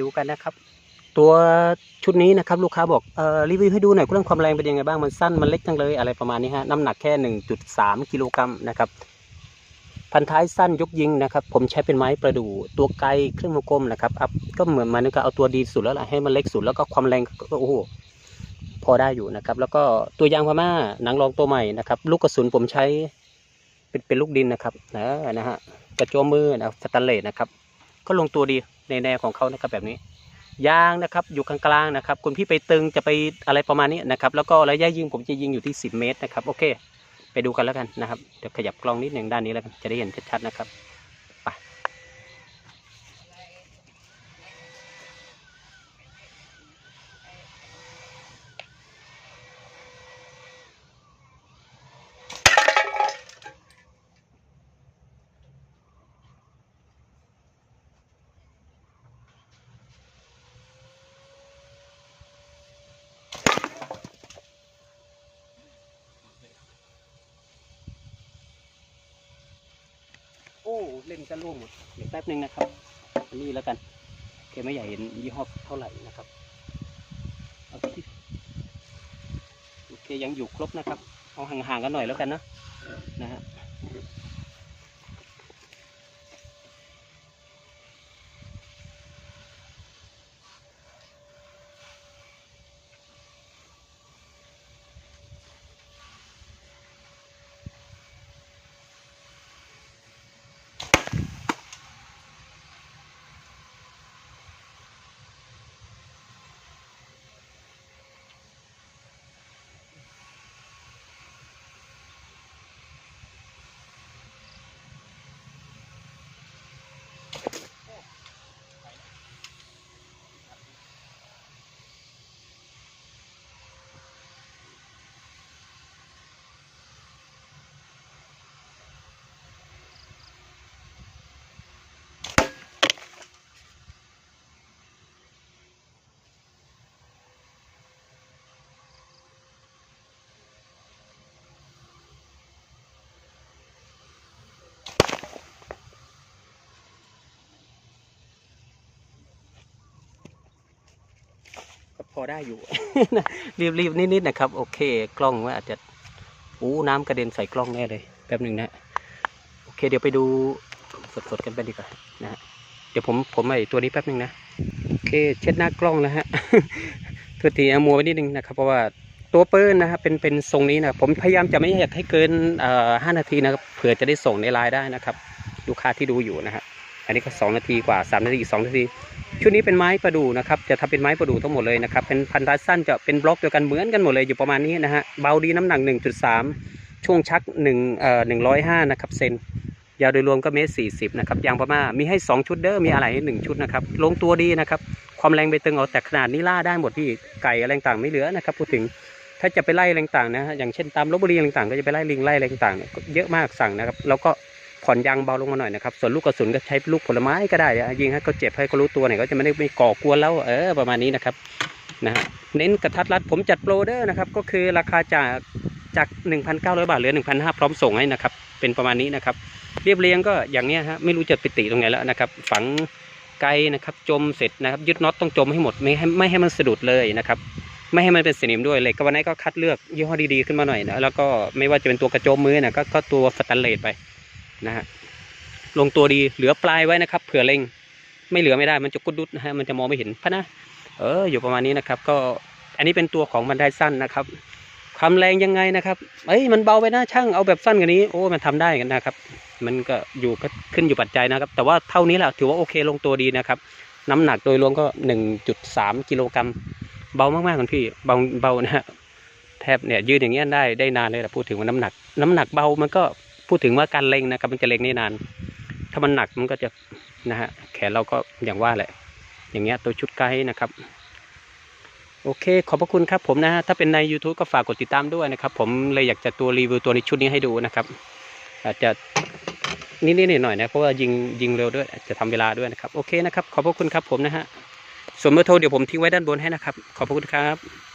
ดูกันนะครับ ตัวชุดนี้นะครับลูกค้าบอกเอ่อรีวิวให้ดูหน่อยเรื่องความแรงเป็นยังไงบ้างมันสั้นมันเล็กจังเลยอะไรประมาณนี้ฮะน้ำหนักแค่ 1.3 กิโลกรัมนะครับพันท้ายสั้นยกยิงนะครับผมใช้เป็นไม้ประดู่ตัวไกลเครื่องวงกลมนะครับอัพก็เหมือนมันก็เอาตัวดีสุดแล้วล่ะให้มันเล็กสุดแล้วก็ความแรงก็โอ้โหพอได้อยู่นะครับ แล้วก็ตัวยางพม่าหนังรองตัวใหม่นะครับ ลูกกระสุนผมใช้เป็นเป็นลูกดินนะครับนะนะฮะกระโจมมือนะสแตนเลสนะครับ ก็ลงตัวดี ในแนวของเขานะครับแบบนี้ ยางนะครับอยู่กลางๆนะครับ คุณพี่ไปตึงจะไปอะไรประมาณนี้นะครับ แล้วก็ระยะยิงผมจะยิงอยู่ที่ 10 เมตรนะครับ โอเค ไปดูกันแล้วกันนะครับ เดี๋ยวขยับกล้องนิดหนึ่งด้านนี้แล้วกันจะได้เห็นชัดๆนะครับ เล่นจะล่วงหมดเดี๋ยวแป๊บหนึ่งนะครับอันนี้แล้วกันโอเคไม่อยากเห็นยี่ห้อเท่าไหร่นะครับเอาที่โอเคยังอยู่ครบนะครับ เอาห่างๆกันหน่อยแล้วกันนะนะฮะ พอได้อยู่ รีบๆนิดๆนะครับ โอเค กล้องว่าอาจจะอู้น้ำกระเด็นใส่กล้องแน่เลยแป๊บหนึ่งนะโอเค เดี๋ยวไปดูสดๆกันไปดีกว่านะฮะเดี๋ยวผมผมไอตัวนี้แป๊บหนึ่งนะโอเค เช็ดหน้ากล้องนะฮะตัวทีเอามัวไว้นิดนึงนะครับ เพราะว่าตัวเปืนนะครับเป็นเป็นทรงนี้นะผมพยายามจะไม่อยากให้เกินห้านาทีนะครับเผื่อจะได้ส่งในไลน์ได้นะครับ ลูกค้าที่ดูอยู่นะฮะอันนี้ก็สองนาทีกว่าสามนาทีสองนาที ชุดนี้เป็นไม้ประดู่นะครับ จะทำเป็นไม้ประดู่ทั้งหมดเลยนะครับ เป็นพันธุ์ท้ายสั้นจะเป็นบล็อกเดียวกันเหมือนกันหมดเลยอยู่ประมาณนี้นะฮะ เบาดีน้ำหนัก 1.3 ช่วงชัก1เอ่อ105 นะครับเซน ยาวโดยรวมก็เมตรสี่สิบนะครับ ยางพม่า มีให้ 2 ชุดเด้อ มีอะไรให้หนึ่งชุดนะครับ ลงตัวดีนะครับ ความแรงไปตึงเอาแต่ขนาดนี้ล่าได้หมดที่ ไก่อะไรต่างไม่เหลือนะครับพูดถึง ถ้าจะไปไล่อะไรต่างนะฮะ อย่างเช่นตามลบบุรีอะไรต่างก็จะไปไล่ลิงไล่อะไรต่างเยอะมากสั่งนะครับ แล้วก็ ผ่อนยางเบาลงมาหน่อยนะครับส่วนลูกกระสุนก็ใช้ลูกผลไม้ก็ได้ยิงให้เขาเจ็บให้เขารู้ตัวเนี่ยก็จะไม่ได้ไม่ก่อกวนแล้วเออประมาณนี้นะครับนะฮะเน้นกระทัดรัดผมจัดโปรเดอร์นะครับก็คือราคาจากจาก 1,900 บาทเหลือ 1,500 พร้อมส่งให้นะครับ เป็นประมาณนี้นะครับ เรียบเรียงก็อย่างเนี้ยฮะไม่รู้จะไปติตรงไหนแล้วนะครับ ฝังไกลนะครับจมเสร็จนะครับ ยึดน็อตต้องจมให้หมดไม่ให้ไม่ให้มันสะดุดเลยนะครับ ไม่ให้มันเป็นสนิมด้วยเหล็กก็วันนี้ก็คัดเลือกยี่ห้อดีๆขึ้นมาหน่อยนะแล้วก็ไม่ว่าจะเป็นตัวกระโจมมือนะก็ก็ตัวสแตนเลสไป นะฮะลงตัวดีเหลือปลายไว้นะครับ เผื่อเล็งไม่เหลือไม่ได้มันจะกุดดุดนะฮะมันจะมองไม่เห็นพะนะเอออยู่ประมาณนี้นะครับ ก็อันนี้เป็นตัวของบันไดสั้นนะครับความแรงยังไงนะครับเอ้ยมันเบาไปนะช่างเอาแบบสั้นกว่านี้โอ้มันทำได้กันนะครับ มันก็อยู่ก็ขึ้นอยู่ปัจจัยนะครับ แต่ว่าเท่านี้แหละถือว่าโอเคลงตัวดีนะครับ น้ำหนักโดยรวมก็หนึ่งจุดสามกิโลกรัมเบามากๆคุณพี่เบาเบานะฮะแทบเนี่ยยืนอย่างเงี้ยได้ได้นานเลยแหละพูดถึงว่าน้ำหนัก น้ำหนักเบามันก็ พูดถึงว่าการเล็งนะครับมันจะเล็งได้นาน ถ้ามันหนักมันก็จะนะฮะแขนเราก็อย่างว่าแหละ อย่างเงี้ยตัวชุดไกด์นะครับ โอเค ขอบพระคุณครับผมนะฮะถ้าเป็นใน YouTube ก็ฝากกดติดตามด้วยนะครับ ผมเลยอยากจะตัวรีวิวตัวนี้ชุดนี้ให้ดูนะครับ อาจจะนิดๆหน่อยๆนะเพราะว่ายิงยิงเร็วด้วยจจะทำเวลาด้วยนะครับโอเคนะครับ ขอบพระคุณครับผมนะฮะส่วนเบอร์โทรเดี๋ยวผมทิ้งไว้ด้านบนให้นะครับ ขอบพระคุณครับ